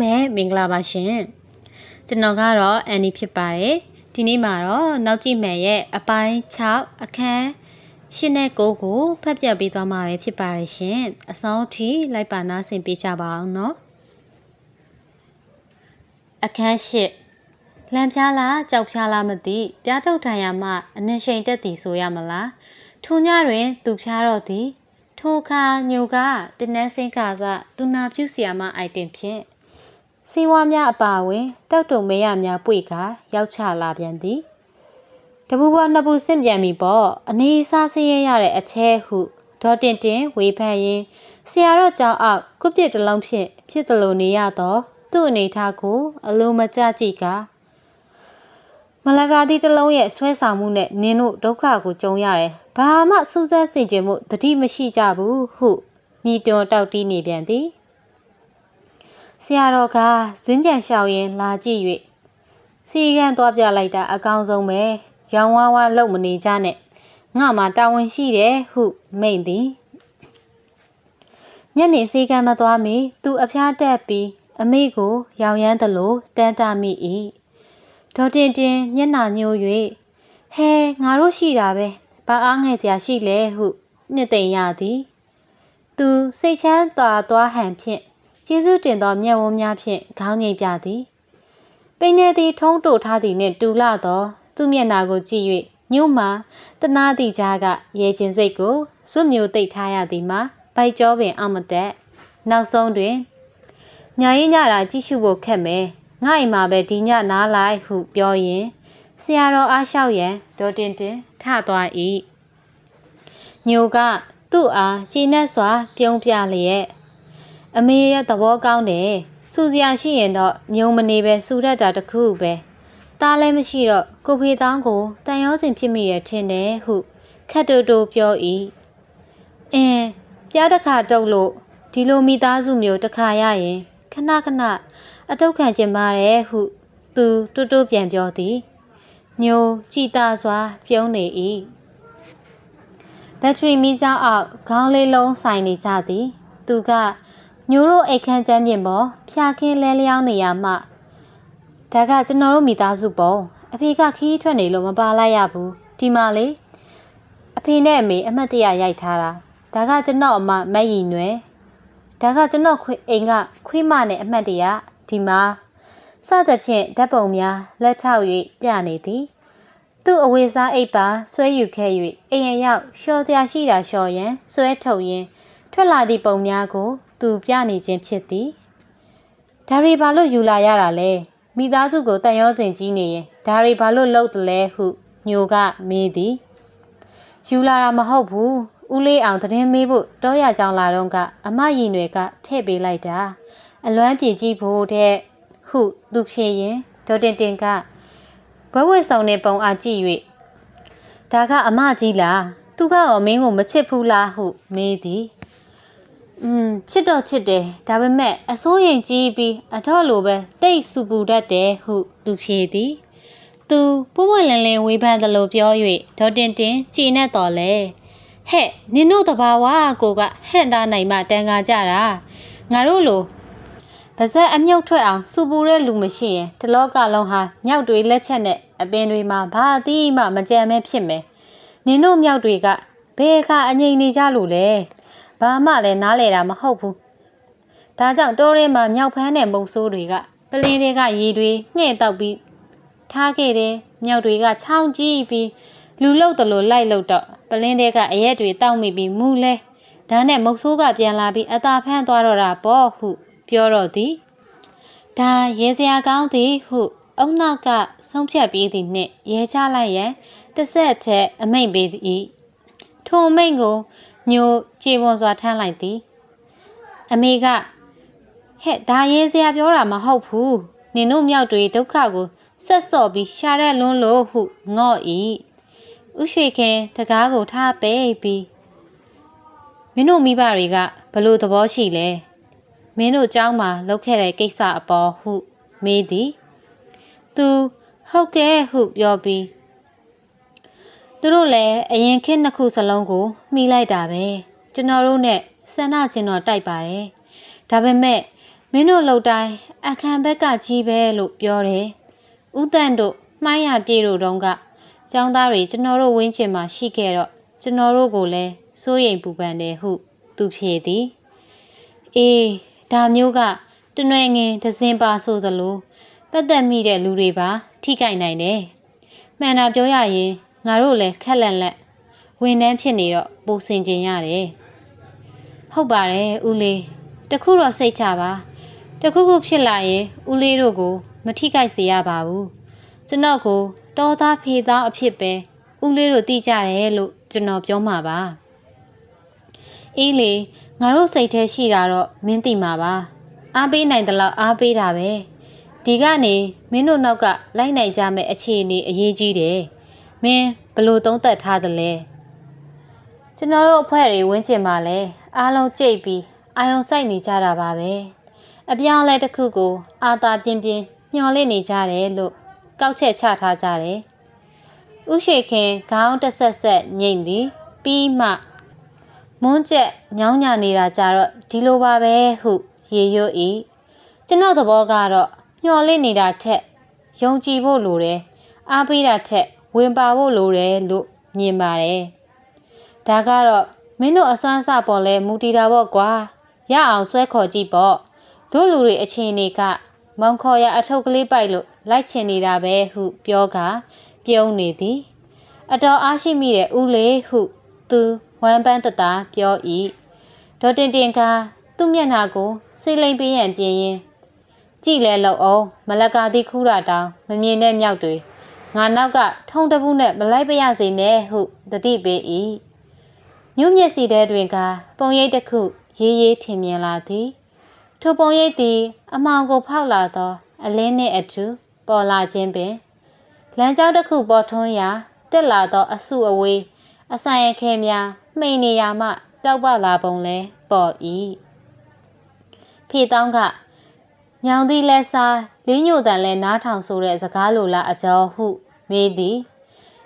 ပဲမင်္ဂလာပါရှင်ကျွန်တော်ကတော့အန်နီဖြစ်ပါတယ်ဒီနေ့မှာတော့နောက်ကြည့်မယ်ရဲ့အပိုင်း6အခန်း၈နဲ့9ကိုဖတ်ပြပေးသွားမှာပဲဖြစ်ပါတယ်ရှင်အဆုံးထိလိုက်ပါနားဆင်ပေးကြပါအောင်နော်အခန်း၈လံပြားလားကြောက်ပြားလားမသိပြားထုတ်ထိုင်ရမှအနှင်ရှိန်တက်သည်ဆိုရမလားထိုညတွင်သူဖျားတော့သည်ထိုအခါညိုကတင်းနှန်းစင်းကာစသူနာပြုစီယာမအိုက်တင်ဖြင့် စီဝါများအပါဝင်တောက်တုံမဲရများပွေကရောက်ချလာပြန်သည်တပူပေါ်နှစ်ပူဆင့်ပြန်ပြီပေါ့အနေစားဆင်းရဲရတဲ့အချဲဟုဒေါ်တင်တင်ဝေဖန်ရင်းဆရာတော်ကြောင့်အောက်ကုပြစ်တစ်လုံးဖြင့်ဖြစ်သလိုနေရတော့သူ့အနေထားကို အလိုမကျကြည့်ကမလကာတိတစ်လုံးရဲ့ဆွဲဆောင်မှုနဲ့နင်းတို့ဒုက္ခကိုကြုံရတယ်။ဘာမှစူးစမ်းစင်ကြင်မှုတတိမရှိကြဘူးဟုမိတွန်းတောက်တီးနေပြန်သည်။ ဆရာတော်ကဇင်းကြံလျှောက်ရင်လာကြည့်၍စီကန်းသွားပြလိုက်တာအကောင်းဆုံးပဲ။ရောင်ဝါးဝါလုံမနေကြနဲ့။ငါမှတာဝန်ရှိတယ်ဟုမိန့်သည်။ညနေစီကန်းမသွားမီသူအဖျားတက်ပြီးအမိကိုရောင်ရမ်းသလိုတန်းတမိ၏ဒေါ်တင်တင်မျက်နှာညှိုး၍ဟဲငါတို့ရှိတာပဲဘာအားငယ်စရာရှိလဲဟုနှစ်သိမ့်ရသည် သူစိတ်ချမ်းသာသွားဟန်ဖြင့် ကျေးဇူးတင်သောမျက်ဝန်းများဖြင့်ခေါင်းငိတ်ပြသည်ပိနေသည်ထုံးတိုထားသည်နှင့်တူလာသော သူ့မျက်နှာကိုကြည့်၍ညှို့မှတနာသည့်ကြားကရဲခြင်းစိတ်ကိုစွမျိုးတိတ်ထားရသည်မှာဗိုက်ကြောပင်အမတက်နောက်ဆုံးတွင်ညာရင်ညတာကြည့်ရှုဖို့ခက်မယ်ငါ့အိမ်မှာပဲဒီညနားလိုက်ဟုပြောရင်ဆရာတော်အားလျှောက်ရန်ဒေါ်တင်တင်ထသွား၏ညိုကသူ့အားကြည်နက်စွာပြုံးပြလျက် အမေရဲ့သဘောကောင်းတယ်စူစရာရှိရင်တော့ညုံမနေပဲစူတတ်တာတခုပဲသားလည်းမရှိတော့ကိုဖေတောင်းကိုတန်ရောစင်ဖြစ်မိရထင်တယ်ဟုခက်တူတူပြော၏အင်းပြားတစ်ခါတုတ်လို့ဒီလိုမိသားစုမျိုးတစ်ခါရရင်ခဏခဏအတုတ်ခံကျင်ပါတယ်ဟုသူတူတူပြန်ပြောသည်ညိုကြည်သာစွာပြုံးနေ၏ဘက်ထရီမီးကျောင်းအောက်ခေါင်းလေးလုံးဆိုင်နေကြသည် သူက ညိုတို့အိတ်ခမ်းချမ်းပြင်ပေါ်ဖျာခင်းလဲလျောင်းနေရမှဒါကကျွန်တော်တို့မိသားစုပုံအဖေကခီးထွက်နေလို့မပါလိုက်ရဘူးဒီမှာလေအဖေနဲ့အမေအမှတ်တရရိုက်ထားတာဒါကကျွန်တော်အမမက်ရီနွယ်ဒါကကျွန်တော်ခွေအိမ်ကခွေးမနဲ့အမှတ်တရဒီမှာစသဖြင့်ဓာတ်ပုံများလက်ထောက်၍ပြနေသည်သူ့အဝေစားအိပ်ပါဆွဲယူခဲ့၍အိမ်ရရောက်လျှော်စရာရှိတာလျှော်ရန်ဆွဲထုတ်ရင်းထွက်လာသည့်ပုံများကို သူပြနေခြင်းဖြစ်သည်ဒါရီဘာလို့ယူလာရတာလဲမိသားစုကိုတန်ရောစင်ကြီးနေရင်ဒါရီဘာလို့လှုပ်တယ်လဲဟုညိုကမေးသည်ယူလာတာမဟုတ်ဘူးဦးလေးအောင်သတင်းမေးဖို့တောရကြောင်လာတော့ကအမရည်နယ်ကထည့်ပေးလိုက်တာအလွမ်းပြေကြည့်ဖို့တဲ့ဟုသူဖြေရင်ဒေါ်တင်တင်ကဘဝဝဆောင်တဲ့ပုံအားကြည့်၍ဒါကအမကြီးလားသူကတော့မင်းကိုမချစ်ဘူးလားဟုမေးသည် อืมချစ်တော့ချစ်တယ်ဒါပေမဲ့အစိုးရင်ကြီးပြီးအထော့လိုပဲတိတ်စူပူတတ်တယ်ဟုသူဖြေသည်သူပွပွလင်းလင်းဝေဖန်သလိုပြော၍ဒေါ်တင်တင်ကြည်နဲ့တော်လဲဟဲ့နင်တို့တဘာဝကိုကဟဲ့တာနိုင်မှတန်ခါကြတာငါတို့လိုပါဇက်အမြုပ်ထွက်အောင်စူပူတဲ့လူမရှိရင်တလောကလုံးဟာမြောက်တွေလက်ချက်နဲ့အပင်တွေမှာဘာအသီးမှမကြံမဲဖြစ်မယ်နင်တို့မြောက်တွေကဘယ်အခါအငြိမ်နေကြလို့လဲ ဘာမှလည်းနားလေတာမဟုတ်ဘူးဒါကြောင့်တိုးရဲမှာမြောက်ဖန်းတဲ့မုံဆိုးတွေကပလင်းတွေကရေတွေငှဲ့တောက်ပြီးထားခဲ့တယ်မြောက်တွေကချောင်းကြီးပြီးလူလုတ်တလို့လိုက်လုတ်တော့ပလင်းတွေကအရက်တွေတောက်မိပြီးမူလဲဒါနဲ့မုတ်ဆိုးကပြန်လာပြီးအသာဖမ်းသွားတော့တာပေါ့ဟု ပြောတော့သည်ဒါရဲစရာကောင်းသည်ဟု အုံနောက်ကဆုံးဖြတ်ပြီးသည်နှင့် ရဲချလိုက်ရန်တစ်ဆက်ထက်အမိန့်ပေးသည်ထိုအမိန့်ကို ညိုခြေပွန်စွာထမ်းလိုက်သည်အမေကဟဲ့ဒါရဲစရာပြောတာမဟုတ်ဘူးနင်တို့မြောက်တွေဒုက္ခကိုဆက်စော့ပြီးရှာရက်လွန်းလို့ဟုငော့၏ဥရွှေခင်တကားကိုထားပိတ်ပြီးမင်းတို့မိဘတွေကဘလို့သဘောရှိလဲမင်းတို့เจ้าမှာလုပ်ခဲ့တဲ့ကိစ္စအပေါ်ဟုမေးသည်သူဟုတ်ကဲ့ဟုပြောပြီး သူတို့လည်းအရင်ခေတ်နှစ်ခုစလုံးကိုမှီလိုက်တာပဲကျွန်တော်တို့နဲ့ဆန္ဒချင်းတော့တိုက်ပါတယ်ဒါပေမဲ့မင်းတို့လှုပ်တိုင်းအခမ်းဘက်ကကြီးပဲလို့ပြောတယ်ဥတန့်တို့မှိုင်းရပြေတို့တုန်းကကျောင်းသားတွေကျွန်တော်တို့ဝင်းချင်မှာရှိခဲ့တော့ကျွန်တော်တို့ကိုလည်းစိုးရိမ်ပူပန်တယ်ဟုသူဖြေသည်အေးဒါမျိုးကတနွယ်ငင်ဒဇင်ပါဆိုသလိုပတ်သက်မိတဲ့လူတွေပါ ထိကြိုက်နိုင်တယ်မှန်တာပြောရရင် ငါတို့လည်းခက်လန့်လန့်ဝန်ထမ်းဖြစ်နေတော့ပိုစင်ကျင်ရတယ်ဟုတ်ပါတယ်ဦးလေးတခုတော့စိတ်ချပါတခုခုဖြစ်လာရင်ဦးလေးတို့ကိုမထိခိုက်စေရပါဘူးကျွန်တော်ကိုတောသားဖေသားအဖြစ်ပဲဦးလေးတို့သိကြတယ်လို့ကျွန်တော်ပြောမှာပါအေးလေငါတို့စိတ်ထဲရှိတာတော့မင်းသိမှာပါအားပေးနိုင်တယ်လို့အားပေးတာပဲဒီကနေမင်းတို့နောက်ကလိုက်နိုင်ကြမယ့်အခြေအနေအရေးကြီးတယ် မင်းဘလို့သုံးသက်ထားသလဲကျွန်တော်တို့အဖွဲ့တွေဝင်းချင်ပါလဲအားလုံးကြိတ်ပြီးအာယုံစိုက်နေကြတာပါပဲအပြောင်းလဲတစ်ခုကို အာသာပြင်းပြင်းညှော်လင့်နေကြတယ်လို့ကောက်ချက်ချထားကြတယ်ဥရှိခင်ခေါင်းတစ်ဆက်ဆက်ညိမ့်သည်ပြီးမှမွန်းကျက်ညောင်းညာနေတာကြတော့ဒီလိုပါပဲဟုရေရွတ်ဤကျွန်တော်သဘောကတော့ညှော်လင့်နေတာထက်ယုံကြည်ဖို့လိုတယ်အားပေးတာထက် ဝင်ပါဖို့လိုတယ်လို့မြင်ပါတယ်ဒါကတော့မင်းတို့အစွမ်းစပေါ်လဲမူတည်တာပေါ့ကွာရအောင်ဆွဲခေါ်ကြည့်ပေါ့တို့လူတွေအချင်းနေကမောင်ခေါ်ရအထုပ်ကလေးပိုက်လို့လိုက်ချင်နေတာပဲဟုပြောကပြုံးနေသည်အတော်အားရှိမိတဲ့ဦးလေးဟုသူဝမ်းပန်းတတာပြော၏ဒေါ်တင်တင်ကသူ့မျက်နှာကိုစိတ်လိမ်ပေးရန်ပြင်းရင်ကြည့်လဲလောက်အောင်မလကာသည်ခူးတာတောင်မမြင်တဲ့မြောက်တွေ ငါနောက်ကထုံတပူးနဲ့မလိုက်ပရစေနဲ့ဟုတတိပေး၏ညွမျက်စီတဲတွင်ကပုံရိပ်တစ်ခု ရေးရေးထင်မြင်လာသည်ထိုပုံရိပ်သည် အမောင်ကိုဖောက်လာသော အလင်းနှင့်အတူပေါ်လာခြင်းပင်လမ်းကြောင်းတစ်ခုပေါ်ထွန်းရာတက်လာသောအဆုအဝေးအဆိုင်အခဲများမှိန်နေရမှတောက်ပလာပုံလဲပေါ်၏ဖေတောင်းက ညောင်သီးလဲစားလင်းညိုတန်လဲနားထောင်ဆိုတဲ့စကားလိုလားအကျော်ဟုမေးသည်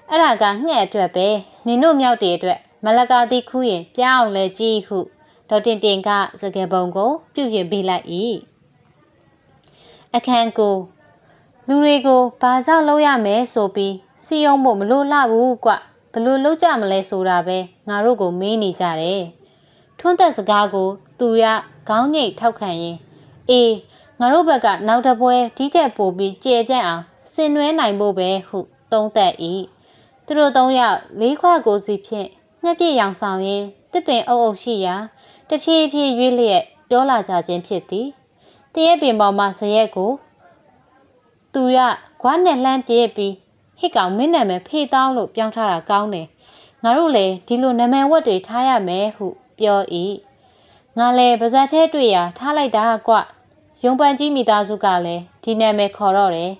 အဲ့ဒါကငှက်အတွက်ပဲနင်တို့မြောက်တွေအတွက်မလကာတိခူးရင်ပြအောင်လဲကြည့်ဟုဒေါတင်တင်ကစကယ်ပုံကို ပြုပြင်ပေးလိုက်၏အခန်းကိုလူတွေကိုဘာကြောင့်လုပ်ရမယ်ဆိုပြီးစီယုံဖို့မလို့လှဘူးကွဘလို့လုပ်ကြမလဲဆိုတာပဲငါတို့ကိုမေးနေကြတယ်ထွန်းသက်စကားကို သူရခေါင်းငိတ်ထောက်ခံရင်အေး ငါတို့ဘက်ကနောက်တပွဲဒီထက်ပိုပြီးကြဲကြံ့အောင်ဆင်နွှဲနိုင်ဖို့ပဲဟုသုံးသပ်၏သူတို့သုံးယောက်လေးခွကိုစီဖြင့်ငှက်ပြည့်ရောင်ဆောင်ရင်းတစ်ပင်အုပ်အုပ်ရှိရာတဖြည်းဖြည်းရွေးလျက်ပြောလာကြခြင်းဖြစ်သည်တရက်ပင်ပေါ်မှဇရက်ကိုသူရခွားနဲ့လှမ်းပြည့်ပြီးဟစ်ကောင်မင်းနာမည်ဖေးတောင်းလို့ပြောင်းထားတာကောင်းတယ်ငါတို့လည်းဒီလိုနာမည်ဝတ်တွေထားရမယ်ဟုပြော၏ငါလည်းပါဇက်ထဲတွေ့ရာထားလိုက်တာကွ ရုံပန်းကြီးမိသားစုကလည်းဒီနာမည်ခေါ်တော့တယ်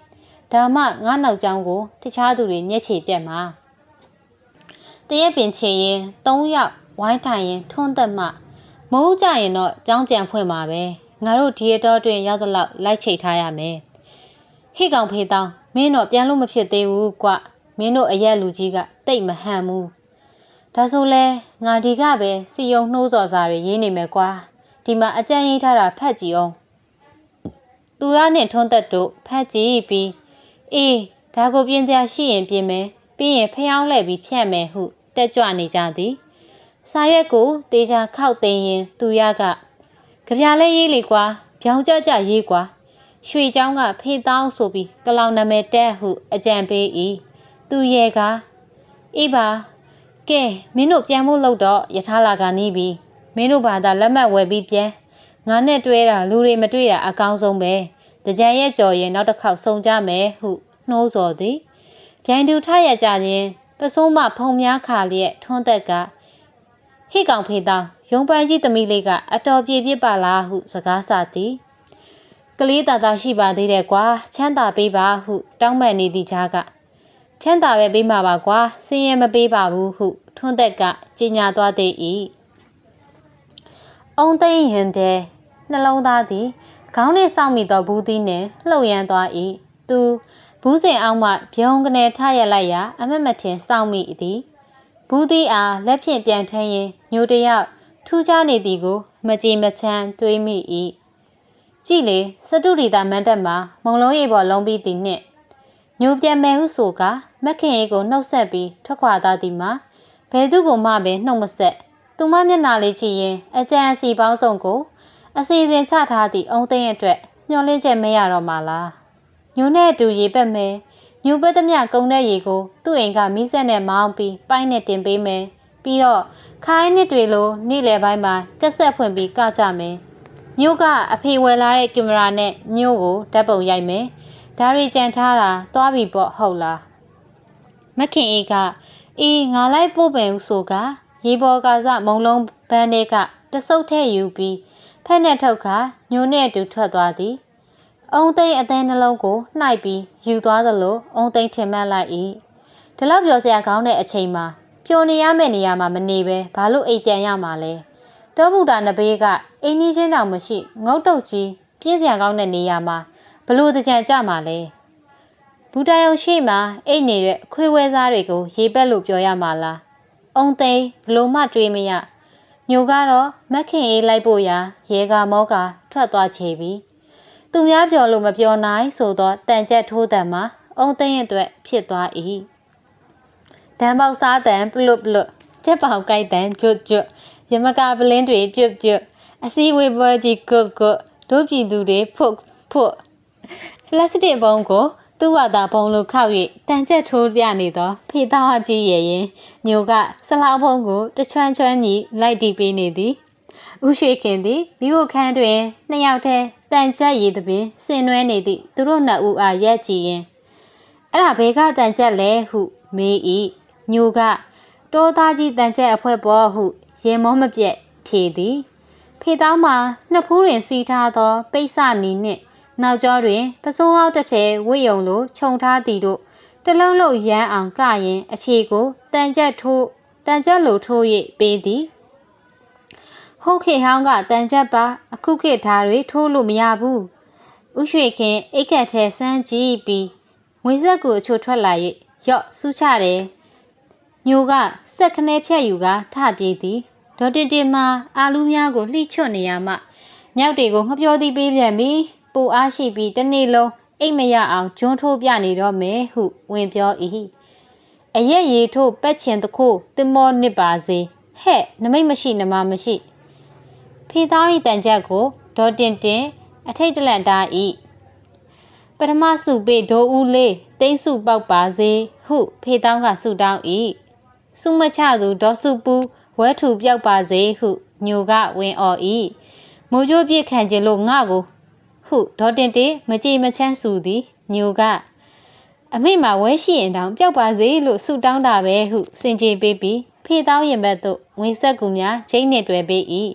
ဒါမှငါနောက်ကျောင်းကိုတခြားသူတွေညက်ချေပြက်မှာတရက်ပင်ချေရင်၃ယောက်ဝိုင်းထိုင်ရင်ထွန်းသက်မှမိုးကြရင်တော့ကျောင်းပြန်ဖွင့်မှာပဲငါတို့ဒီရတော့တွင်ရောက်တော့လိုက်ချိတ်ထားရမယ်ဟိကောင်ဖေးတောင်းမင်းတော့ပြန်လို့မဖြစ်သေးဘူးကွမင်းတို့အရက်လူကြီးကတိတ်မဟန်ဘူးဒါဆိုလဲငါဒီကပဲစီယုံနှိုးစော်စာတွေရေးနေမယ်ကွာဒီမှာအကြံရေးထားတာဖတ်ကြည့်အောင် သူရနဲ့ထုံးသက်တို့ဖတ်ကြည့်ပြီးအေးဒါကိုပြင်စရာရှိရင်ပြင်မယ်ပြီးရင်ဖျောင်းလှည့်ပြီးဖြန့်မယ်ဟုတက်ကြွနေကြသည်စာရွက်ကိုတေချာခောက်သိမ်းရင်သူရကကြပြလဲရေးလေကွာဗျောင်းကြကြရေးကွာရွှေချောင်းကဖေးတောင်းဆိုပြီးကလောင်နာမည်တက်ဟုအကြံပေး၏သူရဲ့ကအေးပါကဲမင်းတို့ပြန်ဖို့လို့တော့ယထာလာကနီးပြီးမင်းတို့ဘာသာလက်မှတ်ဝယ်ပြီးပြန် ငါနဲ့တွဲတာလူတွေမတွေ့တာအကောင်းဆုံးပဲတကြံရဲ့ကြော်ရင်နောက်တစ်ခေါက်ဆုံကြမယ်ဟုနှိုးဆော်သည်ဗျိုင်တူထရကြခြင်းပစိုးမဖုံများခါလျက်ထွန်းသက်ကဟိကောင်ဖေသားရုံပန်းကြီးသမီးလေးကအတော်ပြေပြစ်ပါလားဟုစကားဆသည်ကလေးတာတာရှိပါသေးတယ်ကွာချမ်းသာပေးပါဟု တောင်းပန်နေသည့်ကြားကချမ်းသာပဲပေးမှာပါကွာစင်းရဲမပေးပါဘူးဟုထွန်းသက်ကကြီးညာသွားသေး၏ အုံသိန်းရင်တဲ့နှလုံးသားသည်ခေါင်းနှင့်စောင့်မိသောဘူးသီးနှင့်လှုပ်ရမ်းသွား၏သူဘူးစင်အောင်မှဗျုံကနေထရလိုက်ရာအမက်မထင်စောင့်မိသည်ဘူးသီးအားလက်ဖြင့်ပြန်ထမ်းရင်ညိုတယောက်ထူးခြားနေသည်ကိုမကြည်မချမ်းတွေးမိ၏ကြည်လေစတုဒီတာမန်တက်မှာမုံလုံးရေပေါ်လုံးပြီးသည်နှင့်ညိုပြန်မယ်ဟုဆိုကမက်ခင်ရေကိုနှုတ်ဆက်ပြီးထွက်ခွာသားသည်မှာဘဲသူကိုမှပင်နှုတ်မဆက် သူမမျက်နာလေးကြည့်ရင်အကြံအစီပေါင်းစုံကို အစီအစဉ်ချထားသည့်အုံသိန်းအတွက်ညှော်လင့်ချက်မရတော့မှလားညိုနဲ့အတူရေပက်မယ်ညိုပက်သမျှကုန်းတဲ့ရေကို သူ့အိမ်ကမိဆက်နဲ့မောင်းပြီးပိုင်းနဲ့တင်ပေးမယ်ပြီးတော့ခိုင်းနှစ်တွေလိုနေ့လယ်ပိုင်းမှာကက်ဆက်ဖွင့်ပြီးကကြမယ်မြို့ကအဖေဝယ်လာတဲ့ကင်မရာနဲ့မြို့ကိုဓာတ်ပုံရိုက်မယ်ဒါရီကြံထားတာသွားပြီပေါ့ဟုတ်လားမခင်အေးကအေးငါလိုက်ပို့ပင်ဟုဆိုက ရေပေါ်ကစမုံလုံးဘန်းတွေကတဆုပ်ထဲယူပြီးဖက်နဲ့ထုတ်ခါညိုနဲ့အတူထွက်သွားသည်အုံသိန်းအသေးနှလုံးကိုနှိုက်ပြီးယူသွားသလိုအုံသိန်းထင်မှတ်လိုက်၏ဒီလောက်ပြောစရာကောင်းတဲ့အချိန်မှာပျော်နေရမယ့်နေရာမှာမနေပဲဘာလို့အိတ်ပြန်ရမှာလဲတောဗုဒ္ဓနဘေးကအင်းကြီးချင်းတောင်မရှိငုတ်တုတ်ကြီးပြင်းစရာကောင်းတဲ့နေရာမှာဘလို့တကြံကြမှာလဲဘူတယုံရှိမှအိတ်နေတဲ့ခွေးဝဲစားတွေကိုရေပက်လို့ပြောရမှာလား အုံသိန်းဘလို့မှတွေးမရညိုကတော့မက်ခင်အေးလိုက်ဖို့ရာရေကမောကထွက်သွားချေပြီသူများပြောလို့မပြောနိုင်ဆိုတော့တန်ကြက်ထိုးတံမှာအုံသိန်းအတွက်ဖြစ်သွား၏ဒံပေါက်စားတံပလွတ်ပလွတ်ချက်ပေါင်ကြိုက်တံကျွတ်ကျွတ်ရမကပလင်းတွေကျွတ်ကျွတ်အစည်းဝေးပွဲကြီးကွတ်ကွတ်တို့ပြည်သူတွေဖုတ်ဖုတ်ပလတ်စတစ်ဘုံကို သူ့ဝါသာဘုံလိုခောက်၍တန်ချက်ထိုးပြနေသောဖေသားကြီးရဲ့ရင်ညိုကဆလောက်ဘုံကိုတချွမ်းချွမ်းကြီးလိုက်တီးပေးနေသည်ဥရှိခင်သည်မိဖို့ခန်းတွင်နှစ်ယောက်တည်းတန်ချက်ရည်သဖြင့်ဆင်နွှဲနေသည့်သူတို့နှစ်ဦးအားရက်ကြည့်ရင်အဲ့ဒါဘေကတန်ချက်လဲဟုမေး၏ညိုကတောသားကြီးတန်ချက်အဖွဲပေါ်ဟုရင်မောမပြက်ဖြေသည်ဖေသားမှာနှစ်ဖူးတွင်စီးထားသော ပိတ်စနီနှင့် နောက်ကျောတွင်ပစိုးဟောက်တစ်ထည်ဝိယုံလိုခြုံထားသည်တို့တလုံးလုံးရမ်းအောင်ကရင်အဖြေကိုတန်ကြက်ထိုးတန်ကြက်လိုထိုး၍ပေးသည်ဟုတ်ခေဟောင်းကတန်ကြက်ပါအခုခေတ်ဓာတွေထိုးလို့မရဘူးဥရွှေခင်အိတ်ခတ်ထဲစမ်းကြည့်ပြီးငွေဆက်ကိုအချို့ထွက်လာ၍ရော့စူးချတယ်ညိုကစက်ခနဲဖြတ်ယူကထပြေးသည်ဒေါ်တင်တင်မှာအာလူများကိုလှိချွတ်နေရမှမြောက်တွေကိုငှပြောသည်ပေးပြန်ပြီး ပူအားရှိပြီးတစ်နေ့လုံးအိတ်မရအောင်ဂျွန်းထိုးပြနေတော့မယ်ဟုဝင်ပြော၏အရက်ရီထိုးပက်ချင်တခိုးတင်မောနစ်ပါစေဟဲ့နမိတ်မရှိနမမရှိဖေသား၏တန်ချက်ကိုဒေါ်တင်တင်အထိတ်တလန့်တာ၏ပထမစုပေဒိုဦးလေးတိမ့်စုပေါက်ပါစေဟုဖေတောင်းကဆုတောင်း၏စုမချသူဒေါ်စုပူဝဲထူပြောက်ပါစေဟုညိုကဝင်អော်၏မိုးကြိုးပြစ်ခံခြင်းလို့ငါကို ဟုဒေါ်တင်တင်မကြည်မချမ်းဆူသည်ညိုကအမိမဝဲရှိရင်တောင်ပျောက်ပါစေလို့ဆုတောင်းတာပဲဟုစင်ကြေပေးပြီးဖေတောင်းရင်ဘက်သို့ငွေဆက်ကူများချိန်နှင့်တွဲပေး၏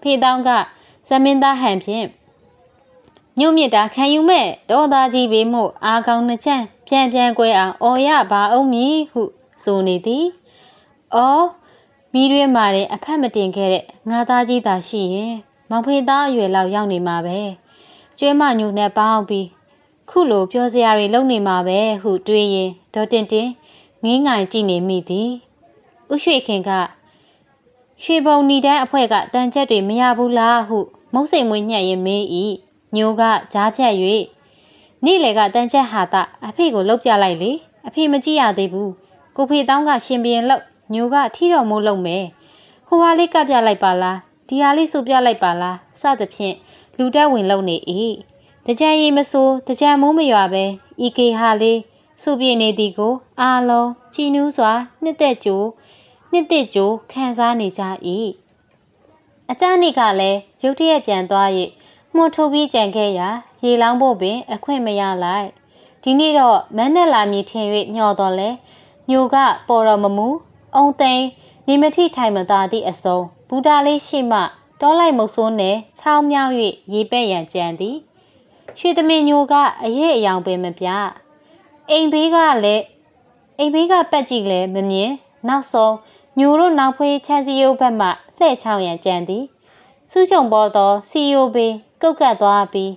ဖေတောင်းကဇမင်းသားဟန်ဖြင့်ညုံမြစ်တာခံယူမဲ့ဒေါ်သားကြီးပေမို့အာကောင်းနှချမ်းပြန်ပြန်ကွဲအောင်အော်ရပါအောင်မည်ဟုဆိုနေသည်။အော်မိရွေးမာတဲ့အဖက်မတင်ခဲ့တဲ့ငါသားကြီးသာရှိရင်မောင်ဖေသားအရွယ်လောက်ရောက်နေမှာပဲ။ ကျွဲမညူနဲ့ပေါင်းပြီးခုလိုပြောစရာတွေလုပ်နေမှာပဲဟုတွေးရင်ဒေါ်တင်တင်ငင်းငိုင်ကြည့်နေမိသည်။ဥရွှေခင်ကရွှေဘုံနီတန်းအဖွဲကတန်ချက်တွေမရဘူးလားဟု မုတ်စိမ်မွေးညှက်ရင်မေး၏ညိုကကြားဖြတ်၍နေ့လေကတန်ချက်ဟာတာအဖေကိုလှုပ်ပြလိုက်လေအဖေမကြည့်ရသေးဘူးကိုဖေတောင်းကရှင်ပြင်းလောက်ညိုကထီတော်မိုးလုံးမယ်ဟိုဟာလေးကပြလိုက်ပါလားဒီဟာလေးဆိုပြလိုက်ပါလားစသဖြင့် လူတက်ဝင်လုံနေ၏တကြံရီမဆိုးတကြံမိုးမရွာပဲဤကေဟာလေးဆိုပြနေသည်ကို အာလုံးချီနူးစွာနှစ်သက်ကြိုးနှစ်သက်ကြိုးခံစားနေကြ၏အကြနိကလည်းရုတ်တရက်ပြန်သွား၍မှုတ်ထုတ်ပြီးကြံခဲ့ရာရေလောင်းဖို့ပင် အခွင့်မရလိုက်ဒီနေ့တော့မန်းနဲ့လာမည်ထင်၍ညှော်တော်လဲညိုကပေါ်တော်မမူအုံသိန်းနေမထိထိုင်မသာသည့်အစုံဘူတာလေးရှိမှ တောလိုက်မုတ်ဆိုးနယ်ချောင်းမြောင်း၍ရေပက်ရန်ကြံသည်ရွှေသမင်ညိုကအရေးအယောင်ပင်မပြအိမ်ဘေးကလည်းအိမ်ဘေးကပတ်ကြည့်လဲမမြင်နောက်ဆုံးညိုတို့နောက်ဖေးချမ်းစီရုပ်ဘက်မှလှဲ့ချောင်းရန်ကြံသည်စူးချုံပေါ်သောစီယိုဘေးကုတ်ကတ်သွားပြီး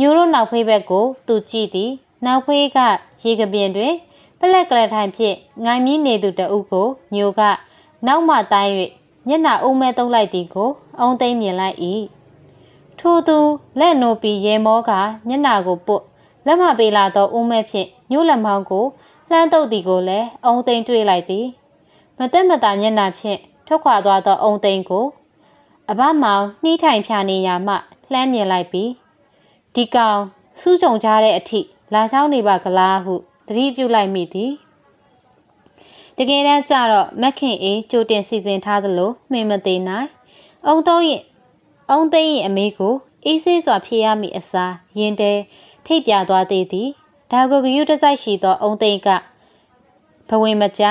ညိုတို့နောက်ဖေးဘက်ကိုသူကြည့်သည်နောက်ဖေးကရေကပြင်းတွင်ပလက်ကလေးထိုင်ဖြင့်ငိုင်းမြည်နေသူတအုပ်ကိုညိုကနောက်မှတိုင်း၍ မျက်နှာအုံးမဲတုံးလိုက်သည်ကို အုံသိမ့်မြင်လိုက်၏ထိုသူလက်နိုးပြီးရေမောကမျက်နာကိုပုတ်လက်မပေးလာသောဦးမဲဖြင့်ညှို့လက်မောင်းကိုလှမ်းတုပ်သည်ကိုလည်းအုံသိန်းတွေ့လိုက်သည်မတက်မတာမျက်နာဖြင့်ထွက်ခွာသွားသောအုံသိန်းကို အဘမောင်နှီးထိုင်ဖြာနေရမှလှမ်းမြင်လိုက်ပြီးဒီကောင်စူးကြုံကြတဲ့အထိလာချောင်းနေပါကလားဟုသတိပြုလိုက်မိသည် တကယ်တမ်းကျတော့မက်ခင်အေးကြိုတင်စီစဉ်ထားသလိုမှင်မသေးနိုင်။အုံသုံးရင်အုံသိန်းရင်အမေကိုအေးဆေးစွာဖြေရမည့်အစားရင်တဲထိတ်ပြသွားသေးသည်။ဒါကိုဂယုတစိုက်ရှိသောအုံသိန်းကဘဝင်မကျ